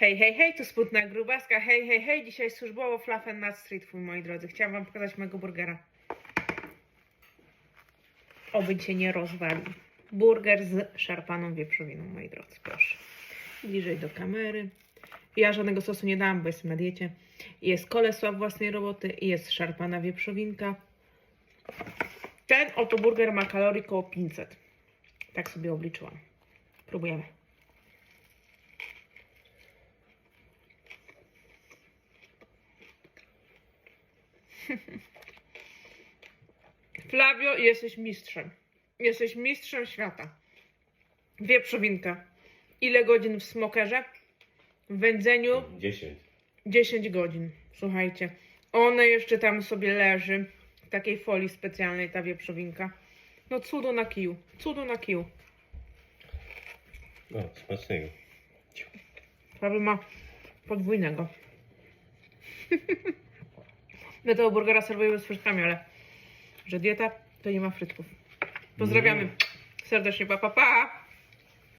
Hej, hej, hej, tu Sputna Grubaska, hej, hej, hej, dzisiaj służbowo Fluffen Nut Street moi drodzy. Chciałam wam pokazać mojego burgera. Oby cię nie rozwalił. Burger z szarpaną wieprzowiną, moi drodzy, proszę. Bliżej do kamery. Ja żadnego sosu nie dałam, bo jestem na diecie. Jest kolesła własnej roboty i jest szarpana wieprzowinka. Ten oto burger ma kalorii koło 500. Tak sobie obliczyłam. Próbujemy. Flavio, jesteś mistrzem. Jesteś mistrzem świata. Wieprzowinka. Ile godzin w smokerze? W wędzeniu 10. 10 godzin. Słuchajcie. Ona jeszcze tam sobie leży. W takiej folii specjalnej ta wieprzowinka. No cudo na kiju. Cudo na kiju. No, smacznego. Prawie ma podwójnego. My tego burgera serwujemy z frytkami, ale że dieta to nie ma frytków. Pozdrawiamy serdecznie, pa pa pa!